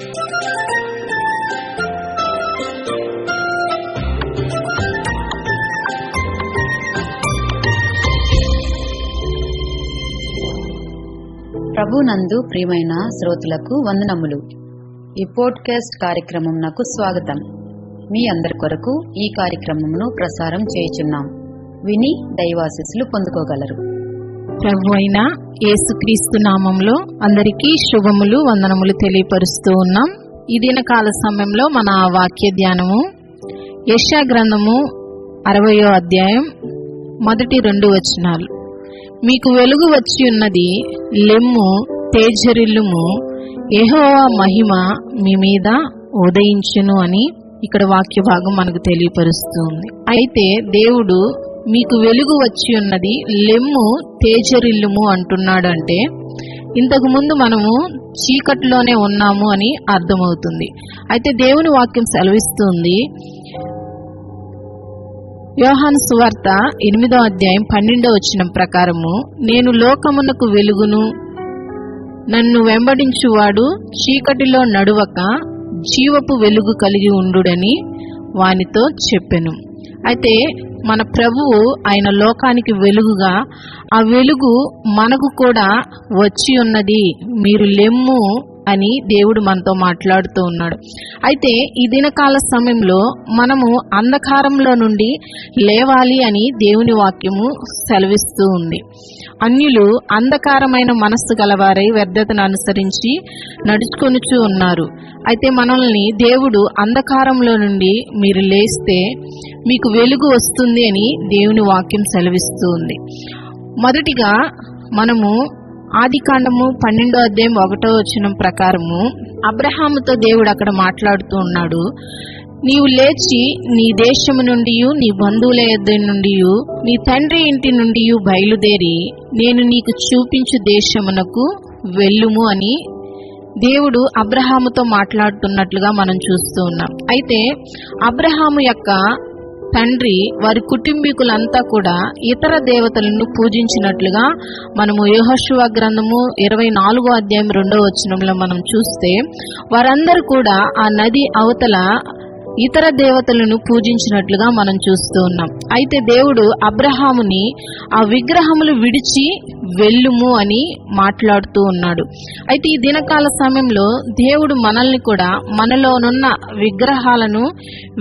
ప్రభునందు ప్రియమైన శ్రోతలకు వందనములు. ఈ పోడ్కాస్ట్ కార్యక్రమం నాకు స్వాగతం. మీ అందరి కొరకు ఈ కార్యక్రమమును ప్రసారం చేయుచున్నాం. విని దైవాశిస్సులు పొందుకోగలరు. ప్రభు అయిన యేసుక్రీస్తు నామంలో అందరికీ శుభములు వందనములు తెలియపరుస్తూ ఉన్నాం. ఈ దినకాల సమయంలో మన వాక్య ధ్యానము యశా గ్రంథము అరవయో అధ్యాయం మొదటి రెండు వచనాలు. మీకు వెలుగు వచ్చి ఉన్నది లెమ్ము తేజరిల్లుము ఎహోవా మహిమ మీ మీద ఉదయించును అని ఇక్కడ వాక్య భాగం మనకు తెలియపరుస్తుంది అయితే దేవుడు మీకు వెలుగు వచ్చి ఉన్నది లెమ్ము తేజరిల్లుము అంటున్నాడు అంటే ఇంతకు ముందు మనము చీకటిలోనే ఉన్నాము అని అర్థమవుతుంది. అయితే దేవుని వాక్యం సెలవిస్తుంది. యోహాను సువార్త ఎనిమిదో అధ్యాయం పన్నెండో వచ్చిన ప్రకారము నేను లోకమునకు వెలుగును నన్ను వెంబడించువాడు చీకటిలో నడువక జీవపు వెలుగు కలిగి ఉండుడని వానితో చెప్పెను. అయితే మన ప్రభువు ఆయన లోకానికి వెలుగుగా ఆ వెలుగు మనకు కూడా వచ్చి ఉన్నది. మీరు లెమ్ము అని దేవుడు మనతో మాట్లాడుతూ ఉన్నాడు. అయితే ఈ దినకాల సమయంలో మనము అంధకారంలో నుండి లేవాలి అని దేవుని వాక్యము సెలవిస్తూ ఉంది. అన్యులు అంధకారమైన మనస్సు గలవారై వ్యర్థతను అనుసరించి నడుచుకొనుచు ఉన్నారు. అయితే మనల్ని దేవుడు అంధకారంలో నుండి మీరు లేస్తే మీకు వెలుగు వస్తుంది అని దేవుని వాక్యం సెలవిస్తూ ఉంది. మొదటిగా మనము ఆది కాండము పన్నెండో అధ్యాయం ఒకటో వచనం ప్రకారము అబ్రహాముతో దేవుడు అక్కడ మాట్లాడుతూ ఉన్నాడు నీవు లేచి నీ దేశము నుండి నీ బంధువుల యొద్ద నుండి నీ తండ్రి ఇంటి నుండి బయలుదేరి నేను నీకు చూపించు దేశమునకు వెళ్ళుము అని దేవుడు అబ్రహాముతో మాట్లాడుతున్నట్లుగా మనం చూస్తూ ఉన్నాం. అయితే అబ్రహాము యొక్క తండ్రి వారి కుటుంబీకులంతా కూడా ఇతర దేవతలను పూజించినట్లుగా మనము యోహశువ గ్రంథము ఇరవై నాలుగో అధ్యాయం రెండో వచనంలో మనం చూస్తే వారందరూ కూడా ఆ నది అవతల ఇతర దేవతలను పూజించినట్లుగా మనం చూస్తూ ఉన్నాం. అయితే దేవుడు అబ్రహాముని ఆ విగ్రహములు విడిచి వెళ్ళుము అని మాట్లాడుతూ ఉన్నాడు. అయితే ఈ దినకాల సమయంలో దేవుడు మనల్ని కూడా మనలోనున్న విగ్రహాలను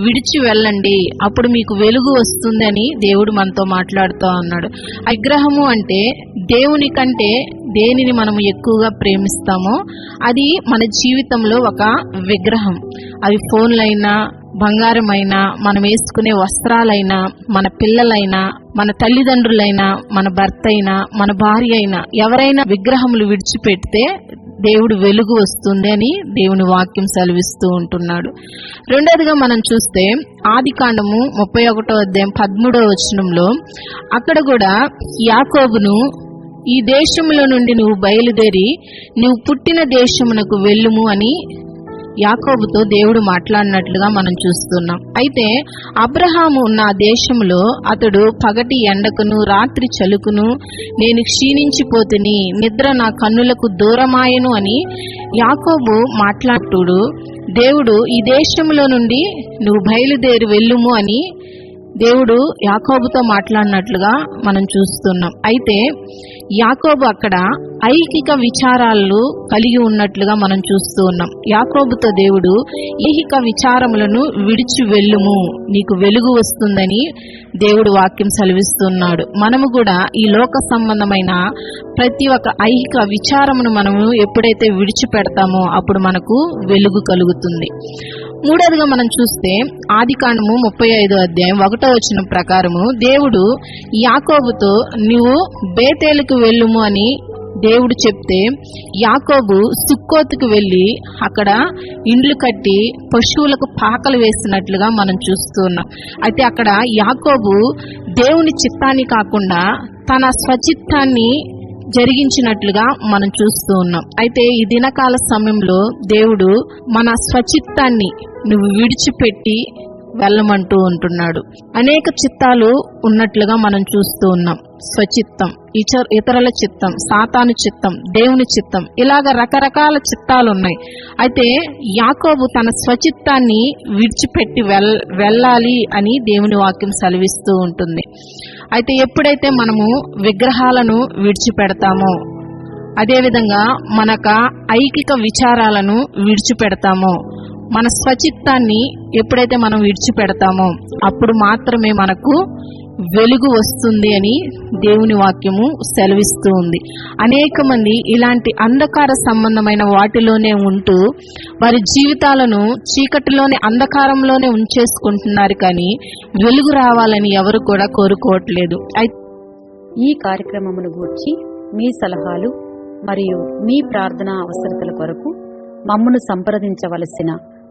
విడిచి వెళ్ళండి అప్పుడు మీకు వెలుగు వస్తుంది అని దేవుడు మనతో మాట్లాడుతూ ఉన్నాడు. విగ్రహము అంటే దేవుని కంటే దేనిని మనం ఎక్కువగా ప్రేమిస్తామో అది మన జీవితంలో ఒక విగ్రహం. అవి ఫోన్లైనా బంగారమైనా మనం వేసుకునే వస్త్రాలైనా మన పిల్లలైనా మన తల్లిదండ్రులైనా మన భర్త అయినా మన భార్య అయినా ఎవరైనా విగ్రహములు విడిచిపెడితే దేవుడు వెలుగు వస్తుంది అని దేవుని వాక్యం సెలవిస్తూ ఉంటున్నాడు. రెండోదిగా మనం చూస్తే ఆది కాండము ముప్పై ఒకటో అధ్యాయం పద్మూడవ వచనంలో అక్కడ కూడా యాకోబును ఈ దేశంలో నుండి నువ్వు బయలుదేరి నువ్వు పుట్టిన దేశమునకు వెళ్ళుము అని యాకోబుతో దేవుడు మాట్లాడినట్లుగా మనం చూస్తున్నాం. అయితే అబ్రహాము ఉన్న దేశంలో అతడు పగటి ఎండకును రాత్రి చలుకును నేను క్షీణించిపోతుని నిద్ర నా కన్నులకు దూరమాయను అని యాకోబు మాట్లాడుతుడు దేవుడు ఈ దేశంలో నుండి నువ్వు బయలుదేరి వెళ్ళుము అని దేవుడు యాకోబుతో మాట్లాడినట్లుగా మనం చూస్తున్నాం. అయితే యాకోబు అక్కడ ఐహిక విచారాలు కలిగి ఉన్నట్లుగా మనం చూస్తూ ఉన్నాం యాకోబుతో దేవుడు ఐహిక విచారములను విడిచి వెళ్ళుము నీకు వెలుగు వస్తుందని దేవుడు వాక్యం సెలవిస్తున్నాడు. మనము కూడా ఈ లోక సంబంధమైన ప్రతి ఒక్క ఐహిక విచారమును మనము ఎప్పుడైతే విడిచిపెడతామో అప్పుడు మనకు వెలుగు కలుగుతుంది. మూడవదిగా మనం చూస్తే ఆది కాండము ముప్పై ఐదో అధ్యాయం ఒకటో వచ్చిన ప్రకారము దేవుడు యాకోబుతో నువ్వు బేతేలుకు వెళ్ళుము అని దేవుడు చెప్తే యాకోబు సుక్కోతుకు వెళ్ళి అక్కడ ఇండ్లు కట్టి పశువులకు పాకలు వేస్తున్నట్లుగా మనం చూస్తున్నాం అయితే అక్కడ యాకోబు దేవుని చిత్తాన్ని కాకుండా తన స్వచిత్తాన్ని జరిగించినట్లుగా మనం చూస్తూ ఉన్నాం. అయితే ఈ దినకాల సమయంలో దేవుడు మన స్వచిత్తాన్ని నువ్వు విడిచిపెట్టి వెళ్ళమంటూ ఉంటున్నాడు. అనేక చిత్తాలు ఉన్నట్లుగా మనం చూస్తూ ఉన్నాం. స్వచిత్తం ఇచ- ఇతరుల చిత్తం సాతాను చిత్తం దేవుని చిత్తం ఇలాగ రకరకాల చిత్తాలు ఉన్నాయి అయితే యాకోబు తన స్వచిత్తాన్ని విడిచిపెట్టి వెల్ వెళ్ళాలి అని దేవుని వాక్యం సెలవిస్తూ ఉంటుంది. అయితే ఎప్పుడైతే మనము విగ్రహాలను విడిచిపెడతామో అదేవిధంగా మనక ఐకిక విచారాలను విడిచిపెడతామో మన స్వచిత్తాన్ని ఎప్పుడైతే మనం విడిచిపెడతామో అప్పుడు మాత్రమే మనకు వెలుగు వస్తుంది అని దేవుని వాక్యము సెలవిస్తూ ఉంది. అనేక మంది ఇలాంటి అంధకార సంబంధమైన వాటిలోనే ఉంటూ వారి జీవితాలను చీకటిలోనే అంధకారంలోనే ఉంచేసుకుంటున్నారు కానీ వెలుగు రావాలని ఎవరు కూడా కోరుకోవట్లేదు. అయితే ఈ కార్యక్రమమును గూర్చి మీ సలహాలు మరియు మీ ప్రార్థనా అవసరతల కొరకు మమ్మను సంప్రదించవలసిన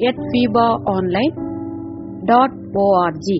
at FEBA online dot O R G